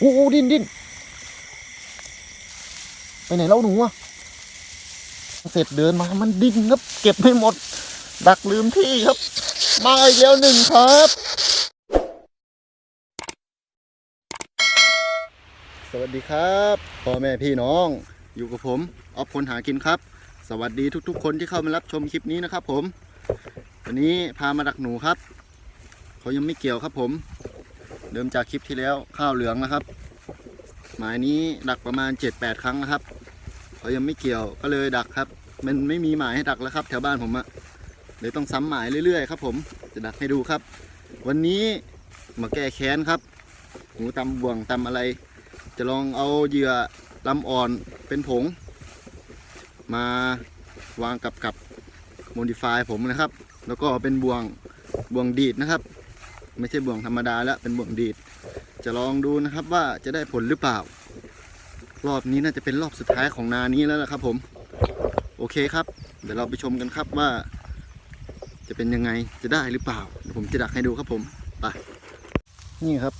โอ้ดิ้นดิ้นไปไหนแล้วหนูอะเสร็จเดินมา มันดิ้นครับ เก็บไม่หมด ดักลืมที่ครับ มาอีกแล้วหนึ่งครับ สวัสดีครับพ่อแม่พี่น้อง อยู่กับผมออฟคนหากินครับ สวัสดีทุกๆ คนที่เข้ามารับชมคลิปนี้นะครับผม วันนี้พามาดักหนูครับ เขายังไม่เกี่ยวครับผม เดิมจากคลิปที่แล้วข้าวเหลืองนะครับ หมายนี้ดักประมาณ 7-8 ครั้งนะครับเขายังไม่เกี่ยวก็เลยดักครับ มันไม่มีหมายให้ดักแล้วครับ แถวบ้านผมอะเลยต้องซ้ำหมายเรื่อยๆครับผมจะดักให้ดูครับ วันนี้มาแก้แค้นครับหนูตำบ่วงตำอะไร จะลองเอาเหยื่อลำอ่อนเป็นผง มาวางกับกับโมดิฟายผมนะครับ แล้วก็เป็นบ่วงบ่วงดีดนะครับ ไม่ใช่บ่วงธรรมดาแล้วเป็นบ่วงดีด จะลองดูนะครับว่าจะได้ผลหรือเปล่า รอบนี้น่าจะเป็นรอบสุดท้ายของนานี้แล้วนะครับผม โอเคครับ เดี๋ยวเราไปชมกันครับว่า จะเป็นยังไงจะได้หรือเปล่าเดี๋ยวผมจะดักให้ดูครับผมไปนี่ครับ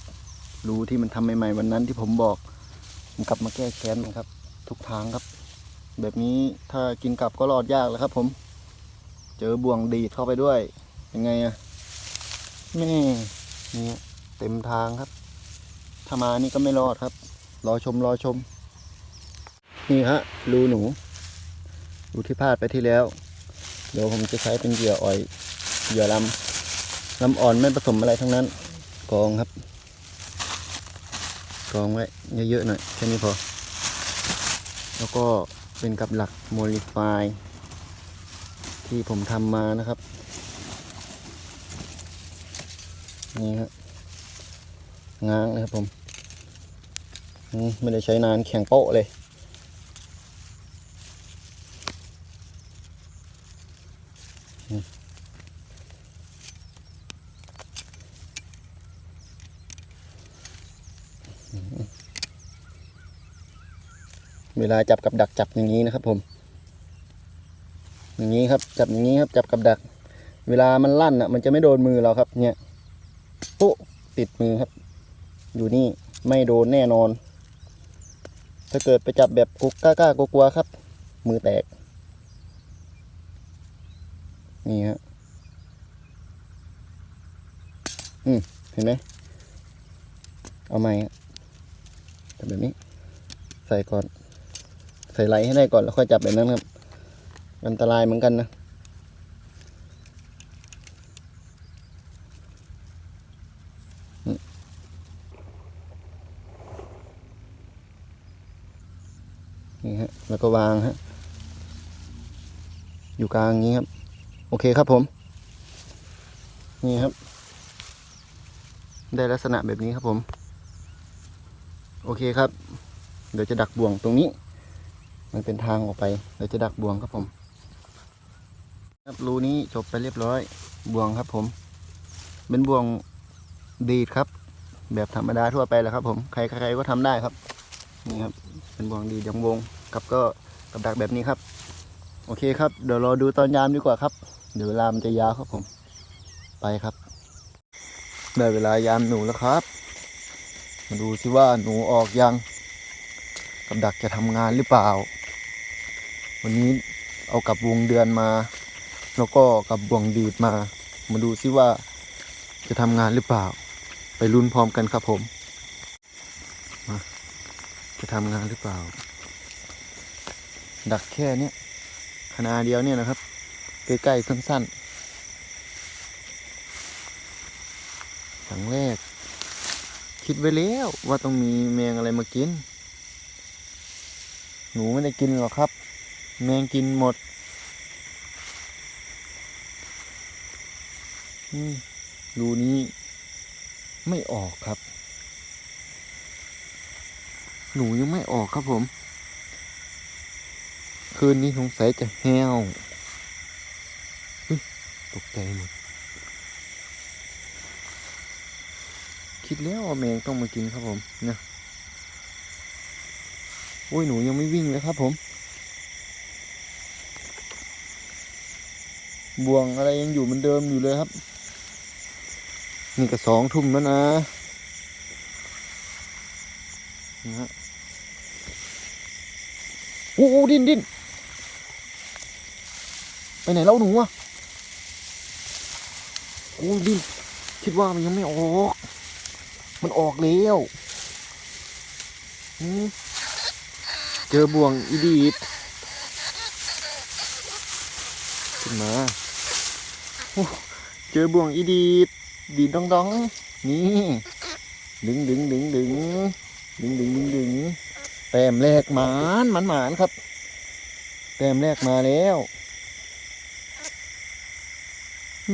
รูที่มันทำใหม่ๆวันนั้นที่ผมบอกผมกลับมาแก้แค้นมันครับ ทุกทางครับ แบบนี้ถ้ากินกลับก็รอดยากแล้วครับ ผม เจอบ่วงดีดเข้าไปด้วยยังไงอะ แม่นี่เต็มทางครับ ถ้ามานี่ก็ไม่รอดครับ รอชมรอชม นี่ฮะรูหนูรูที่พลาดไปที่แล้ว เดี๋ยวผมจะใช้เป็นเหยื่ออ่อยเหยื่อลำลำอ่อนไม่ผสมอะไรทั้งนั้น กองครับ กองไว้เยอะๆหน่อยแค่นี้พอ แล้วก็เป็นกับหลักโมลิฟายที่ผมทำมานะครับ นี่ฮะง้างนะครับผมไม่ได้ใช้นานแข็งโป๊ะเลย เวลาจับกับดักจับอย่างนี้นะครับผม อย่างนี้ครับจับอย่างนี้ครับจับกับดัก เวลามันลั่นอะ มันจะไม่โดนมือเราครับเนี่ย ติดมือครับ อยู่นี่ไม่โดนแน่นอน ถ้าเกิดไปจับแบบกุกกล้ากล้ากลัวๆครับ มือแตก นี่ฮะอืมเห็นไหมเอาไหมจับแบบนี้ ใส่ก่อน ใส่ไหลให้ได้ก่อนแล้วค่อยจับแบบนั้นครับ อันตรายเหมือนกันนะ นี่ฮะแล้วก็วางฮะอยู่กลางอย่างนี้ครับ โอเคครับผม นี่ครับ ได้ลักษณะแบบนี้ครับผม โอเคครับ เดี๋ยวจะดักบ่วงตรงนี้ มันเป็นทางออกไปเดี๋ยวจะดักบ่วงครับผม ครับรูนี้จบไปเรียบร้อยบ่วงครับผม เป็นบ่วงดีดครับ แบบธรรมดาทั่วไปแหละครับ ผมใครใครก็ทำได้ครับ นี่ครับ เป็นบ่วงดีดยังวง กับก็กับดักแบบนี้ครับ โอเคครับ เดี๋ยวรอดูตอนยามดีกว่าครับเดี๋ยวเวลามันจะยาวครับผม ไปครับ ได้เวลายามหนูแล้วครับ มาดูสิว่าหนูออกยัง กับดักจะทำงานหรือเปล่า วันนี้เอากับวงเดือนมา แล้วก็กับบ่วงดีดมา มาดูซิว่าจะทำงานหรือเปล่า ไปลุ้นพร้อมกันครับผมมาจะทำงานหรือเปล่า ดักแค่เนี้ยขนาดเดียวเนี่ยนะครับ ใกล้ๆสั้นๆครั้งแรก คิดไว้แล้วว่าต้องมีแมงอะไรมากิน หนูไม่ได้กินหรอกครับ แมงกินหมดรูนี้ ไม่ออกครับ หนูยังไม่ออกครับผม คืนนี้สงสัยจะแห้วตกใจหมดคิดแล้วว่าแมงต้องมากินครับผมเนี่ยโอ้ยหนูยังไม่วิ่งเลยครับผม บ่วงอะไรยังอยู่เหมือนเดิมอยู่เลยครับ นี่ก็สองทุ่มแล้วนะนะฮะโอ้ดิ้นดิ้น ไปไหนแล้วหนูอะโอ้ดินคิดว่ามันยังไม่ออก มันออกแล้วเจอบ่วงอีดีดขึ้นมาเจอบ่วงอีดีดดีดดองดองๆนี่ ดึงดึงดึงดึงดึงดึงดึงดึงแต้มแรกหมานหมานหมานครับ แต้มแรกมาแล้ว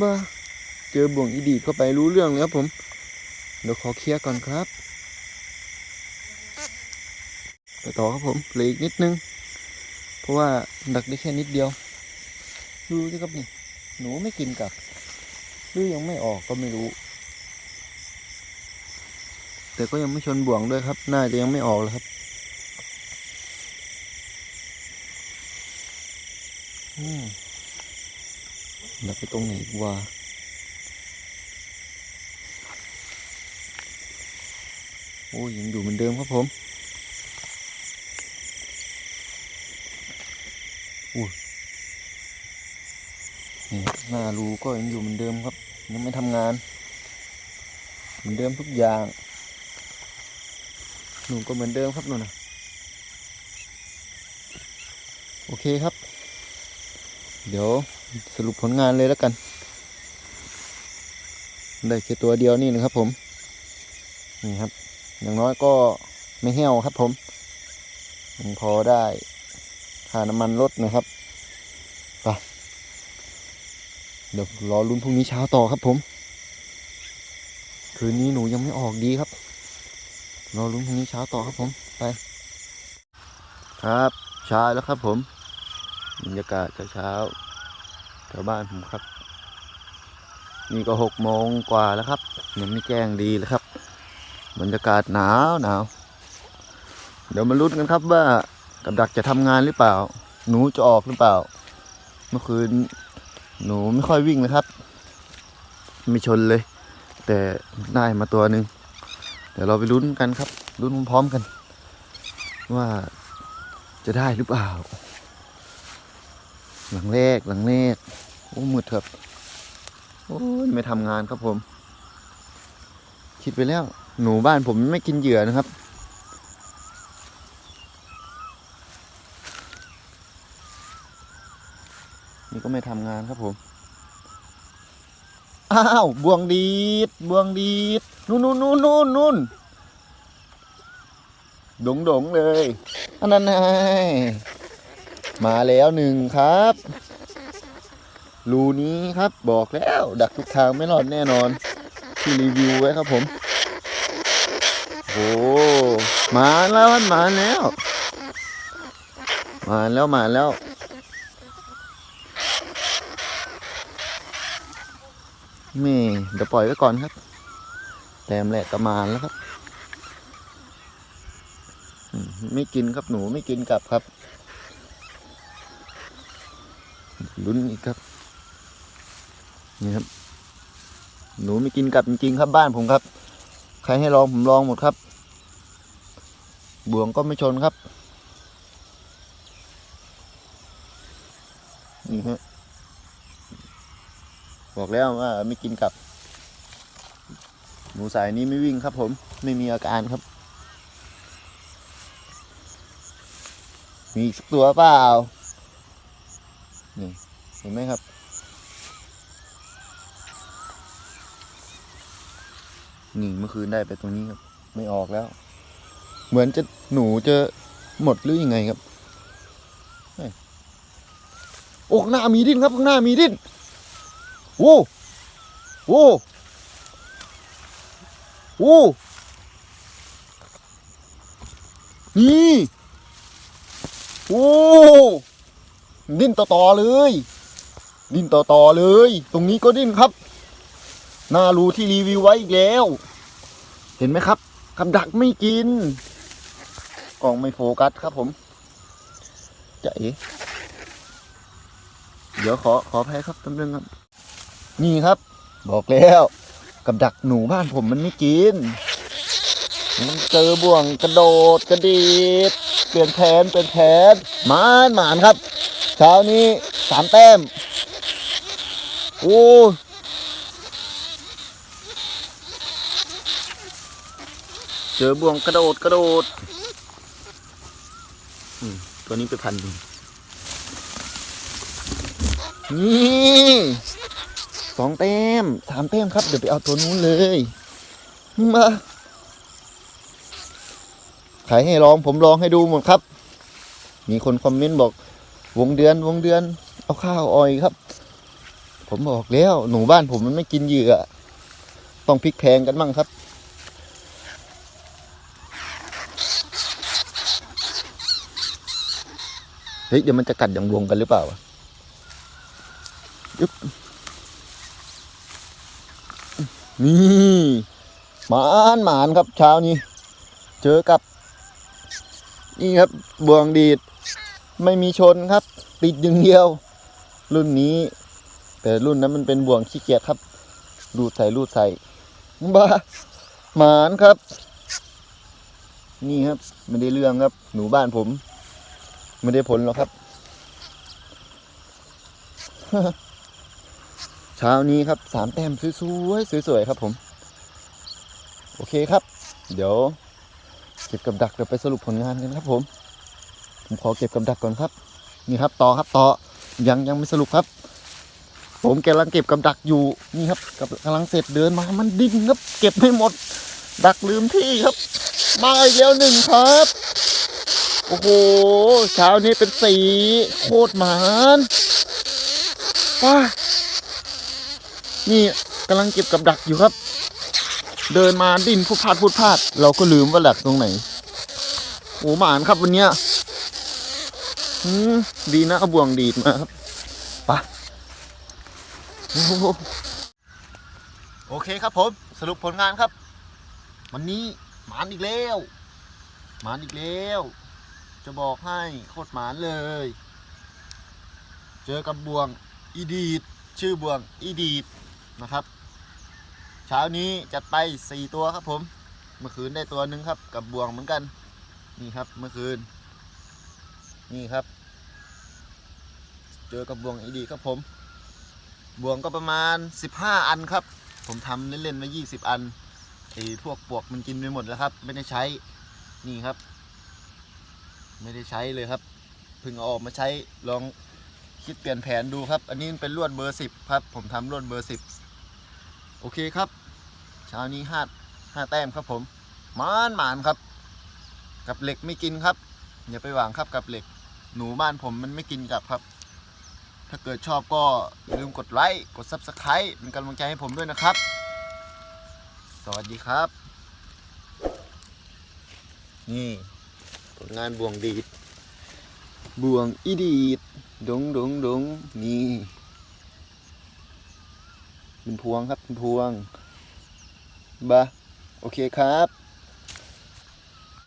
บ้าเจอบ่วงอีดีเข้าไปรู้เรื่องเลยครับผม เดี๋ยวขอเคลียร์ก่อนครับไปต่อครับผมเหลืออีกนิดนึง เพราะว่าดักได้แค่นิดเดียว ดูสิครับนี่หนูไม่กินกับหรือยังไม่ออกก็ไม่รู้ แต่ก็ยังไม่ชนบ่วงด้วยครับ น่าจะยังไม่ออกเลยครับอืม ดักไปตรงไหนอีกวะโอ้ยยังอยู่เหมือนเดิมครับผมอุ้ยนี่หน้ารูก็ยังอยู่เหมือนเดิมครับยังไม่ทำงาน เหมือนเดิมทุกอย่างหนูก็เหมือนเดิมครับหนูนะโอเคครับ เดี๋ยว สรุปผลงานเลยแล้วกัน ได้แค่ตัวเดียวนี่นะครับผม นี่ครับ อย่างน้อยก็ไม่เหี่ยวครับผมยังพอได้ค่าน้ำมันลดนะครับไปเดี๋ยวรอลุ้นพรุ่งนี้เช้าต่อครับผม คืนนี้หนูยังไม่ออกดีครับ รอลุ้นพรุ่งนี้เช้าต่อครับผมไป ครับเช้าแล้วครับผมบรรยากาศเช้า วบ้านผมครับ นี่ก็หกโมงกว่าแล้วครับยังไม่แจ้งดีเลยครับบรรยากาศหนาวหนาวเดี๋ยวมาลุ้นกันครับว่ากับดักจะทำงานหรือเปล่า หนูจะออกหรือเปล่า เมื่อคืนหนูไม่ค่อยวิ่งเลยครับ ไม่ชนเลย แต่ได้มาตัวหนึ่งเดี๋ยวเราไปลุ้นกันครับลุ้นพร้อมๆกัน ว่าจะได้หรือเปล่า หลังแรกหลังแรกโอ้มืดครับโอ้ยไม่ทำงานครับผม คิดไปแล้ว หนูบ้านผมไม่กินเหยื่อนะครับ นี่ก็ไม่ทำงานครับผม อ้าวบวงดีดบวงดีดนู่นนู่นนู่นนู่นนู่นดงดงเลยอันนั้นไง มาแล้วหนึ่งครับรูนี้ครับบอกแล้ว ดักทุกทางไม่รอดแน่นอน ที่รีวิวไว้ครับผมโอ้มาแล้วมาแล้ว มาแล้วมาแล้ว นี่เดี๋ยวปล่อยไว้ก่อนครับ แต้มแรกก็มาแล้วครับ ไม่กินครับหนูไม่กินกลับครับ ลุ้นอีกครับ นี่ครับ หนูไม่กินกลับจริงๆครับบ้านผมครับ ใครให้ลองผมลองหมดครับ บ่วงก็ไม่ชนครับ นี่ฮะ บอกแล้วว่าไม่กินกลับ หนูสายนี้ไม่วิ่งครับ ผม ไม่มีอาการครับ มีอีกสักตัวเปล่า นี่เห็นไหมครับ นี่เมื่อคืนได้ไปตรงนี้ครับ ไม่ออกแล้ว เหมือนจะหนูจะหมดหรือยังไงครับโอ้ข้างหน้ามีดิ้นครับข้างหน้ามีดิ้นโอ้โอ้โอ้นี่ โอ้ ดิ้นต่อๆเลย ดิ้นต่อๆเลย ตรงนี้ก็ดิ้นครับน่ารู้ที่รีวิวไว้อีกแล้ว เห็นไหมครับกับดักไม่กินกล่องไม่โฟกัสครับผมจะเอ๋เดี๋ยวขอขออภัยครับแป๊บนึงครับ นี่ครับ บอกแล้วกับดักหนูบ้านผมมันไม่กิน มันเจอบ่วงกระโดดกระดีดเปลี่ยนแผนเปลี่ยนแผนมานหมานครับ เช้านี้สามแต้ม โอ้เจอบ่วงกระโดดกระโดดตัวนี้ไปพันหนึ่งนี่สองแต้มสามแต้มครับ เดี๋ยวไปเอาตัวนู้นเลย มาใครให้ลองผมลองให้ดูหมดครับ มีคนคอมเมนต์บอก วงเดือนวงเดือน เอาข้าวอ้อยครับ ผมบอกแล้วหนูบ้านผมมันไม่กินเหยื่อต้องพลิกแพงกันมั่งครับ เฮ้ยเดี๋ยวมันจะกัดอย่างวงกันหรือเปล่ายึบนี่หมานหมานครับเช้านี้ เจอกับ นี่ครับบวงดีด ไม่มีชนครับ ติดอย่างเดียว รุ่นนี้ แต่รุ่นนั้นมันเป็นบ่วงขี้เกียจครับรูดใส่รูดใส่บ้าหมานครับ นี่ครับไม่ได้เรื่องครับ หนูบ้านผม ไม่ได้ผลหรอกครับเช้านี้ครับสามแต้มสวยๆสวยๆครับผม โอเคครับ เดี๋ยวเก็บกับดักเดี๋ยวไปสรุปผลงานกันครับผม ผมขอเก็บกับดักก่อนครับ นี่ครับต่อครับต่อยังยังไม่สรุปครับ ผมกำลังเก็บกับดักอยู่นี่ครับกับกำลังเสร็จเดินมามันดิ้นครับ เก็บไม่หมด ดักลืมที่ครับ มาอีกแล้วหนึ่งครับ โอ้โหเช้านี้เป็นสีโคตรหมานว้านี่กำลังเก็บกับดักอยู่ครับ เดินมาดิ้นพูดพลาดพูดพลาด เราก็ลืมว่าดักตรงไหนโอ้หมานครับวันเนี้ย ดีนะเอาบ่วงดีดมาครับไปะโอเคครับผม สรุปผลงานครับ วันนี้หมานอีกแล้วหมานอีกแล้ว จะบอกให้โคตรหมานเลย เจอกับบ่วงอีดีด ชื่อบ่วงอีดีดนะครับเช้านี้จัดไปสี่ตัวครับผม เมื่อคืนได้ตัวหนึ่งครับ กับบ่วงเหมือนกัน นี่ครับเมื่อคืน นี่ครับ เจอกับบวงอีดีครับผมบ่วงก็ประมาณ 15 อันครับ ผมทำเล่นๆไว้20 อันไอพวกปวกมันกินไปหมดแล้วครับ ไม่ได้ใช้นี่ครับ ไม่ได้ใช้เลยครับเพิ่งเอาออกมาใช้ลองคิดเปลี่ยนแผนดูครับ อันนี้เป็นลวดเบอร์สิบครับ ผมทำลวดเบอร์สิบโอเคครับเช้านี้ห้าห้าแต้มครับผมหมานหมานครับ กับเหล็กไม่กินครับอย่าไปหวังครับกับเหล็ก หนูบ้านผมมันไม่กินกับครับ ถ้าเกิดชอบก็อย่าลืมกดไลค์กด Subscribe เป็นกำลังใจให้ผมด้วยนะครับ สวัสดีครับ นี่ผลงานบ่วงดีดบ่วงอีดีดดงดงดงนี่เป็นพวงครับเป็นพวงบะโอเคครับ